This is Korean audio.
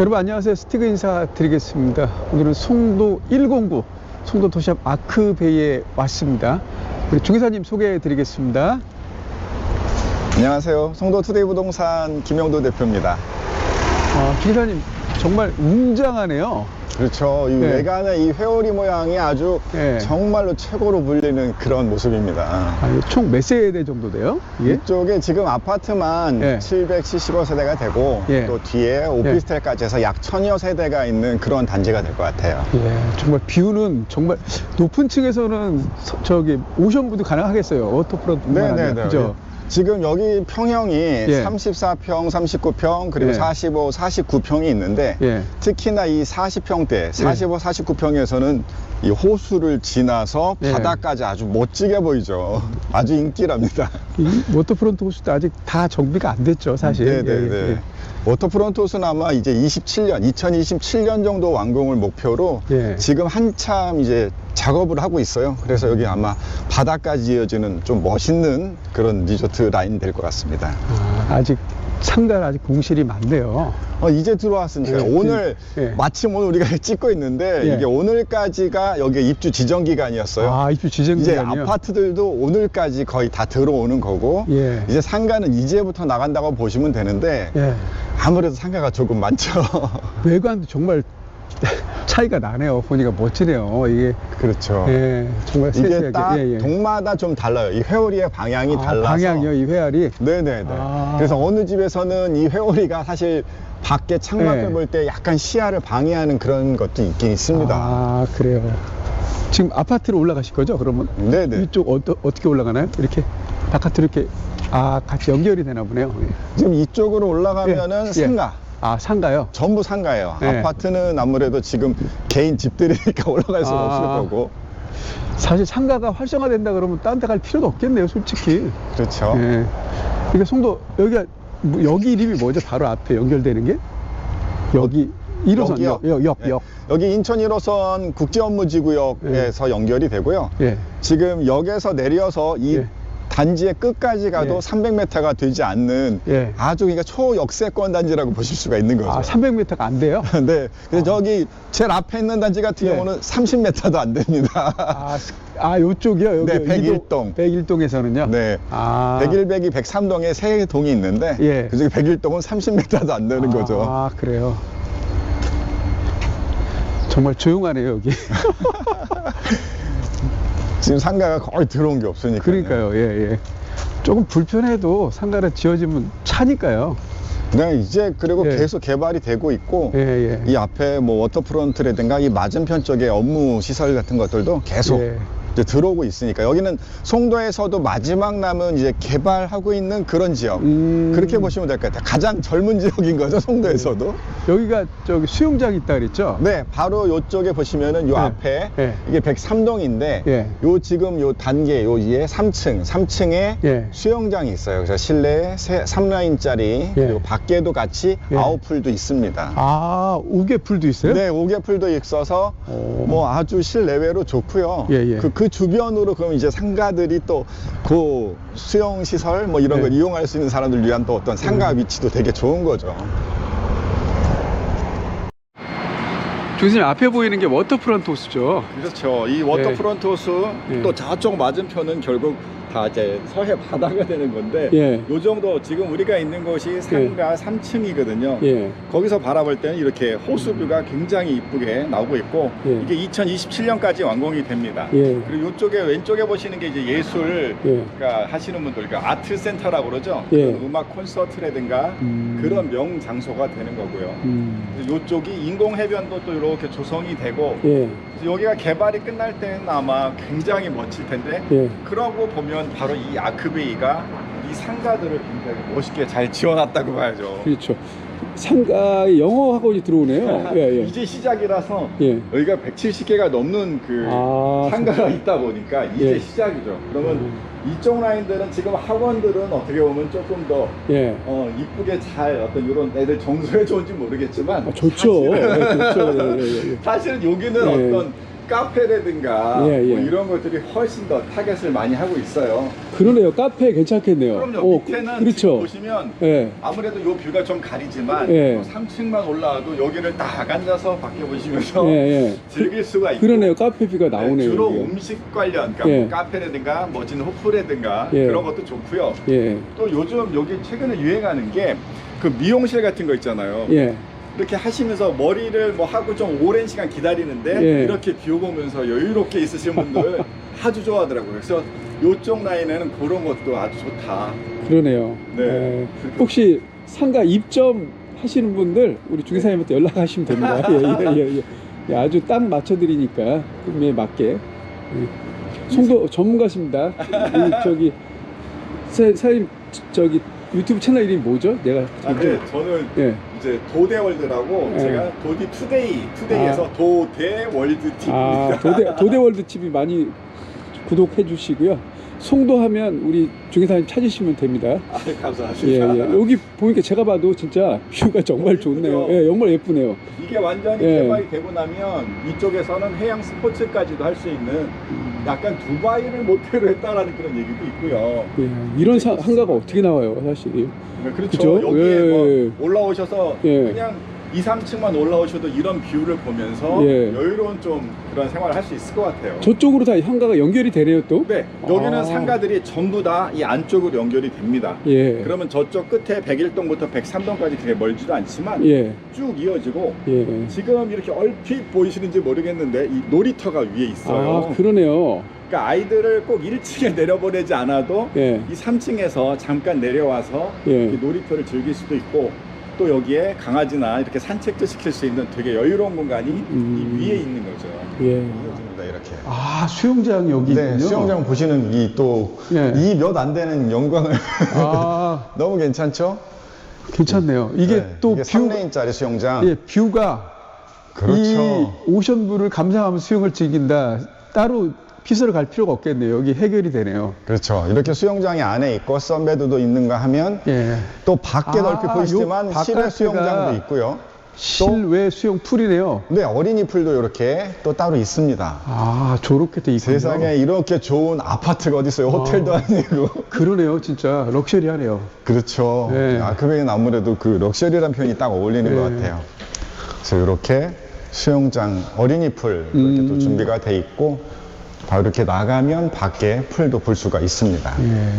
여러분 안녕하세요. 스티그 인사 드리겠습니다. 오늘은 송도 109 송도 도시앞 아크베이에 왔습니다. 우리 중개사님 소개해 드리겠습니다. 안녕하세요. 송도 투데이 부동산 김영도 대표입니다. 아, 기사님 정말 웅장하네요. 그렇죠. 이 네. 외관의 이 회오리 모양이 아주 네. 정말로 최고로 불리는 그런 모습입니다. 아, 총몇 세대 정도 돼요? 이게? 이쪽에 지금 아파트만 예. 775세대가 되고 예. 또 뒤에 오피스텔까지 해서 약 천여 세대가 있는 그런 단지가 될 것 같아요. 예, 정말 뷰는 정말 높은 층에서는 서- 저기 오션뷰도 가능하겠어요. 워터프론트뿐만 아니라 네네네. 그죠? 지금 여기 평형이 예. 34평, 39평, 그리고 예. 45, 49평이 있는데 예. 특히나 이 40평대, 45, 49평에서는 이 호수를 지나서 예. 바다까지 아주 멋지게 보이죠. 아주 인기랍니다. 이 워터프론트 호수도 아직 다 정비가 안 됐죠, 사실. 네네네. 예, 예. 워터프론트 호수는 아마 이제 27년, 2027년 정도 완공을 목표로 예. 지금 한참 이제 작업을 하고 있어요. 그래서 여기 아마 바다까지 이어지는 좀 멋있는 그런 리조트 라인 될 것 같습니다. 아, 아직 상가는 아직 공실이 많네요. 어, 이제 들어왔으니까 예, 오늘 예. 마침 오늘 우리가 찍고 있는데 예. 이게 오늘까지가 여기 입주 지정 기간이었어요. 아, 입주 지정 이제 기간이요? 아파트들도 오늘까지 거의 다 들어오는 거고 예. 이제 상가는 이제부터 나간다고 보시면 되는데 예. 아무래도 상가가 조금 많죠. 외관도 정말 차이가 나네요. 보니까 멋지네요. 이게 그렇죠. 예, 정말 세세하게. 이게 딱 예, 예. 동마다 좀 달라요. 이 회오리의 방향이 아, 달라서. 방향이요, 이 회알이. 네네네. 아. 그래서 어느 집에서는 이 회오리가 사실 밖에 창밖을 네. 볼 때 약간 시야를 방해하는 그런 것도 있긴 있습니다. 아, 그래요. 지금 아파트로 올라가실 거죠? 그러면 네네. 이쪽 어떠, 어떻게 올라가나요? 이렇게 바깥으로 이렇게 아 같이 연결이 되나 보네요. 예. 지금 이쪽으로 올라가면은 예. 상가. 아 상가요? 전부 상가예요. 네. 아파트는 아무래도 지금 개인 집들이니까 올라갈 수가 아. 없을 거고. 사실 상가가 활성화된다 그러면 딴 데 갈 필요도 없겠네요, 솔직히. 그렇죠. 예. 그러니까 송도 여기가 뭐, 여기 이름이 뭐죠? 바로 앞에 연결되는 게 여기 1호선 여기요. 역, 역, 역. 네. 여기 인천 1호선 국제업무지구역에서 연결이 되고요. 예. 지금 역에서 내려서 이 예. 단지의 끝까지 가도 예. 300m가 되지 않는 예. 아주 그러니까 초역세권 단지라고 보실 수가 있는 거죠. 아 300m가 안 돼요? 네. 근데 저기 제일 앞에 있는 단지 같은 예. 경우는 30m도 안 됩니다. 아, 스- 아 요쪽이요? 여기 네, 101동. 101동에서는요? 네. 아. 101백이 103동에 세 동이 있는데 예. 그중에 101동은 30m도 안 되는 거죠. 아, 그래요. 정말 조용하네요, 여기. 지금 상가가 거의 들어온 게 없으니까. 그러니까요, 예, 예. 조금 불편해도 상가를 지어지면 차니까요. 네, 이제 그리고 예. 계속 개발이 되고 있고 예, 예. 이 앞에 뭐 워터프론트라든가 이 맞은편 쪽에 업무 시설 같은 것들도 계속 예. 이제 들어오고 있으니까 여기는 송도에서도 마지막 남은 이제 개발하고 있는 그런 지역 음. 그렇게 보시면 될 것 같아요. 가장 젊은 지역인 거죠, 송도에서도. 여기가 저기 수영장 있다 그랬죠? 네, 바로 요쪽에 보시면은 요 예. 앞에 예. 이게 103동인데 예. 요 지금 요 단계 요 위에 3층, 3층에 예. 수영장이 있어요. 그래서 실내에 3라인짜리 예. 그리고 밖에도 같이 예. 아웃풀도 있습니다. 아, 우개풀도 있어요? 네, 오개풀도 있어서 오. 뭐 아주 실내외로 좋고요. 예, 예. 그, 그 주변으로 그럼 이제 상가들이 또 그 수영 시설 뭐 이런 예. 걸 이용할 수 있는 사람들 위한 또 어떤 상가 음. 위치도 되게 좋은 거죠. 교수님 앞에 보이는 게 워터프론트 호수죠? 그렇죠. 이 워터프론트 호수 예. 또 저쪽 맞은편은 결국 다 이제 서해 바다가 되는 건데 예. 요 정도 지금 우리가 있는 곳이 상가 3층이거든요. 예. 거기서 바라볼 때는 이렇게 호수뷰가 굉장히 이쁘게 나오고 있고 예. 이게 2027년까지 완공이 됩니다. 예. 그리고 이쪽에 왼쪽에 보시는 게 이제 예술 예. 그러니까 하시는 분들 그러니까 아트 센터라고 그러죠. 예. 음악 콘서트라든가 음. 그런 명 장소가 되는 거고요. 음. 이쪽이 인공 해변도 또 이렇게 조성이 되고 예. 여기가 개발이 끝날 때는 아마 굉장히 멋질 텐데 예. 그러고 보면 바로 이 아크베이가 이 상가들을 굉장히 멋있게 잘 지어놨다고 봐야죠. 그렇죠. 상가에 영어 학원이 들어오네요. 예, 예. 이제 시작이라서 예. 여기가 170개가 넘는 그 아, 상가가 있다 보니까 이제 예. 시작이죠. 그러면 음. 이쪽 라인들은 지금 학원들은 어떻게 보면 조금 더 예. 어, 이쁘게 잘 어떤 이런 애들 정서에 좋은지 모르겠지만 아, 좋죠. 사실은, 예, 좋죠. 예, 예, 예. 사실은 여기는 예. 어떤 카페라든가 예, 예. 뭐 이런 것들이 훨씬 더 타겟을 많이 하고 있어요. 그러네요. 카페 괜찮겠네요. 그럼요. 어, 밑에는 그렇죠. 지금 보시면 예. 아무래도 요 뷰가 좀 가리지만 예. 3층만 올라와도 여기를 딱 앉아서 밖에 보시면서 예, 예. 즐길 수가 있고 그러네요. 카페비가 네, 나오네요. 주로 여기. 음식 관련 그러니까 예. 뭐 카페라든가 멋진 호프라든가 예. 그런 것도 좋고요. 예. 또 요즘 여기 최근에 유행하는 게 그 미용실 같은 거 있잖아요. 예. 이렇게 하시면서 머리를 뭐 하고 좀 오랜 시간 기다리는데 예. 이렇게 뷰 보면서 여유롭게 있으신 분들 아주 좋아하더라고요. 그래서 요쪽 라인에는 그런 것도 아주 좋다. 그러네요. 네. 예. 혹시 상가 입점 하시는 분들 우리 주기사님한테 연락하시면 됩니다. 예, 예, 예, 예. 예, 아주 딱 맞춰드리니까 금에 맞게. 예. 송도 전문가십니다. 이 저기 사- 사장님 저기 유튜브 채널 이름이 뭐죠? 내가 아, 네, 저는 예. 이제 도대월드라고 예. 제가 도디 투데이 투데이에서 도대월드 TV입니다. 아 도대 도대월드 TV 많이 구독해 주시고요. 송도 하면 우리 주기사님 찾으시면 됩니다. 아, 예, 감사합니다. 예. 여기 보니까 제가 봐도 진짜 뷰가 정말 좋네요. 예, 정말 예쁘네요. 이게 완전히 예. 개발이 되고 나면 이쪽에서는 해양 스포츠까지도 할 수 있는 약간 두바이를 모델로 했다라는 그런 얘기도 있고요. 예, 이런 사- 한가가 어떻게 나와요, 사실. 네, 그렇죠. 그죠? 여기에 예. 뭐 올라오셔서 예. 그냥 2, 3층만 올라오셔도 이런 뷰를 보면서 예. 여유로운 좀 그런 생활을 할 수 있을 것 같아요. 저쪽으로 다 한가가 연결이 되네요, 또. 네, 여기는 아. 상가들이 전부 다 이 안쪽으로 연결이 됩니다. 예. 그러면 저쪽 끝에 101동부터 103동까지 그렇게 멀지도 않지만 예. 쭉 이어지고 예. 지금 이렇게 얼핏 보이시는지 모르겠는데 이 놀이터가 위에 있어요. 아, 그러네요. 그러니까 아이들을 꼭 1층에 내려보내지 않아도 예. 이 3층에서 잠깐 내려와서 예. 이 놀이터를 즐길 수도 있고 또 여기에 강아지나 이렇게 산책도 시킬 수 있는 되게 여유로운 공간이 음. 이 위에 있는 거죠. 예. 이어집니다, 이렇게. 아, 수영장 여기 네, 있군요. 수영장 보시는 이 또 예. 이 몇 안 되는 영광을 아, 너무 괜찮죠? 괜찮네요. 이게 네, 또 이게 뷰, 3레인짜리 수영장. 예, 뷰가 그렇죠. 이 오션뷰를 감상하면서 수영을 즐긴다. 따로 피서를 갈 필요가 없겠네요. 여기 해결이 되네요. 그렇죠. 이렇게 수영장이 안에 있고 썬베드도 있는가 하면 예. 또 밖에 아, 넓게 보이시지만 요 실외 바깥에가 수영장도 있고요. 실외 수영 풀이네요. 네, 어린이 풀도 이렇게 또 따로 있습니다. 아, 저렇게 돼 있군요. 세상에 이렇게 좋은 아파트가 어디 있어요? 호텔도 아니고. 그러네요, 진짜 럭셔리하네요. 그렇죠. 네. 아크베이는 아무래도 그 럭셔리란 표현이 딱 어울리는 네. 것 같아요. 그래서 이렇게 수영장, 어린이 풀 이렇게 또 음. 준비가 돼 있고 바로 이렇게 나가면 밖에 풀도 볼 수가 있습니다. 예.